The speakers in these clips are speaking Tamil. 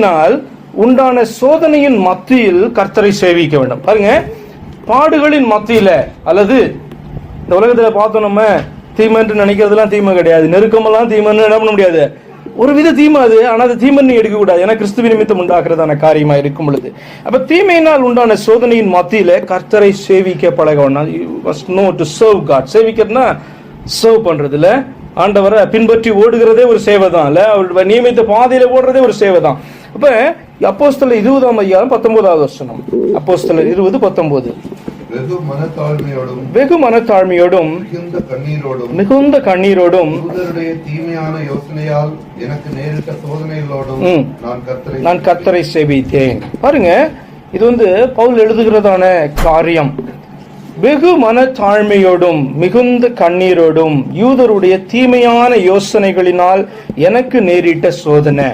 பாடுகளினால் உண்டான சோதனையின் மத்தியில் கர்த்தரை சேவிக்க வேண்டும். பாருங்க பாடுகளின் மத்தியில அல்லது இந்த உலகத்துல பார்த்தோம் நம்ம தீமைன்னு நினைக்கிறதுலாம் தீமை கிடையாது. நெருக்கமெல்லாம் தீமைன்னு என்ன பண்ண முடியாது. ஒரு வித தீமை அது ஆனா அது தீமை நீ எடுக்கக்கூடாது. ஏன்னா கிறிஸ்துவ நிமித்தம் உண்டாக்குறதான காரியமா இருக்கும் பொழுது. அப்ப தீமையினால் உண்டான சோதனையின் மத்தியில கர்த்தரை சேவிக்க பழக நோ டு சர்வ் காட் சேவிக்கிறதுனா சர்வ் பண்றதுல ஆண்டவரை பின்பற்றி ஓடுகிறதே ஒரு சேவை தான் இல்ல அவர் நியமித்த பாதையில ஓடுறதே ஒரு சேவை தான் அப்ப அப்போஸ்தலர் இருபதாம் ஐயாயிரம் பத்தொன்பதாவது வருஷம் அப்போஸ்தலர் இருபது பத்தொன்பது. வெகு மனத்தாழ்மையோடும் மிகுந்த கண்ணீரோடும் மிகுந்த கண்ணீரோடும் யூதருடைய தீமையான யோசனையால் எனக்கு நேரிட்ட சோதனைகளோடும் ம். நான் கர்த்தரை சேவித்தேன். பாருங்க இது வந்து பவுல் எழுதுகிறதான காரியம். வெகு மனத்தாழ்மையோடும் மிகுந்த கண்ணீரோடும் யூதருடைய தீமையான யோசனைகளினால் எனக்கு நேரிட்ட சோதனை.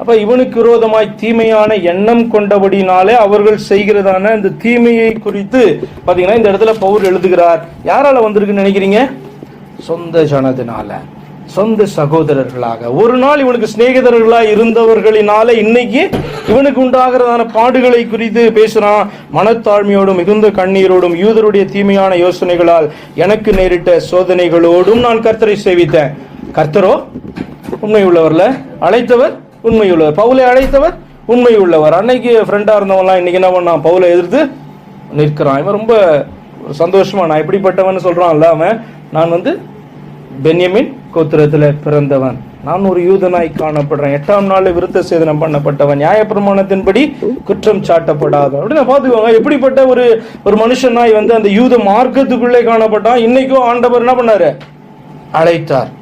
அப்ப இவனுக்கு விரோதமாய் தீமையான எண்ணம் கொண்டபடினாலே அவர்கள் செய்கிறதான இந்த தீமையை குறித்து பாத்தீங்கன்னா இந்த இடத்துல பவுர் எழுதுகிறார். யாரால வந்திருக்குன்னு நினைக்கிறீங்க? சொந்த ஜனத்தினால சொந்த சகோதரர்களாக. ஒரு நாள் இவனுக்கு சிநேகிதர்களா இருந்தவர்களினால இன்னைக்கு இவனுக்கு உண்டாகிறதான பாடுகளை குறித்து பேசுறான். மனத்தாழ்மையோடும் மிகுந்த கண்ணீரோடும் யூதருடைய தீமையான யோசனைகளால் எனக்கு நேரிட்ட சோதனைகளோடும் நான் கர்த்தரை சேவித்தேன். கர்த்தரோ உண்மை உள்ளவர்ல அழைத்தவர் உண்மையுள்ளவர். பவுலை அழைத்தவர் உண்மையுள்ளவர். அன்னைக்கு ஃப்ரெண்டாக இருந்தவன்லாம் இன்னைக்கு என்ன பண்ணான்? பவுலை எதிர்த்து நிற்கிறான். இவன் ரொம்ப ஒரு சந்தோஷமா நான் எப்படிப்பட்டவன் சொல்கிறான் அவன். நான் வந்து பென்யமின் கோத்திரத்தில் பிறந்தவன். நான் ஒரு யூதனாய் காணப்படுறேன். எட்டாம் நாள் விருத்த சேதனம் பண்ணப்பட்டவன். நியாயப்பிரமாணத்தின்படி குற்றம் சாட்டப்படாத அப்படின்னு நான் எப்படிப்பட்ட ஒரு ஒரு மனுஷனாய் வந்து அந்த யூத மார்க்கத்துக்குள்ளே காணப்பட்டான். இன்னைக்கும் ஆண்டவர் என்ன பண்ணாரு? அழைத்தார்.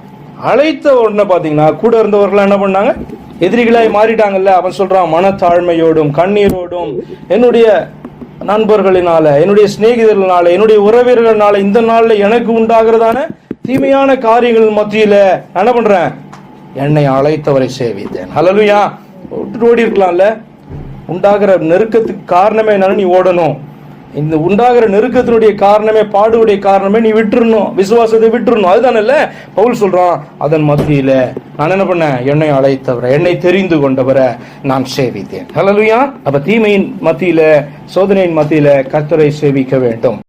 அழைத்த உடனே பார்த்தீங்கன்னா கூட இருந்தவர்கள் என்ன பண்ணாங்க? எதிரிகளாய் மாறிட்டாங்கல்ல அவன் சொல்றான் மனத்தாழ்மையோடும் கண்ணீரோடும் என்னுடைய நண்பர்களினால என்னுடைய சிநேகிதர்களால என்னுடைய உறவினர்களால இந்த நாள்ல எனக்கு உண்டாகிறதான தீமையான காரியங்கள் மத்தியில என்ன பண்றேன்? என்னை அழைத்தவரை சேவித்தேன். ஹலலுயா ஓடி இருக்கலாம்ல உண்டாகிற நெருக்கத்துக்கு காரணமே என்னன்னு நீ ஓடணும். இந்த உண்டாகிற நெருக்கத்தினுடைய காரணமே பாடுவுடைய காரணமே நீ விட்டுறணும் விசுவாசத்தை விட்டுறணும். அதுதானல்ல பவுல் சொல்றான் அதன் மத்தியில நான் என்ன பண்ணேன்? என்னை அழைத்தவரை என்னை தெரிந்து கொண்டவரை நான் சேவித்தேன். ஹலலுயா அப்ப தீமையின் மத்தியில சோதனையின் மத்தியில கத்தரை சேவிக்க வேண்டும்.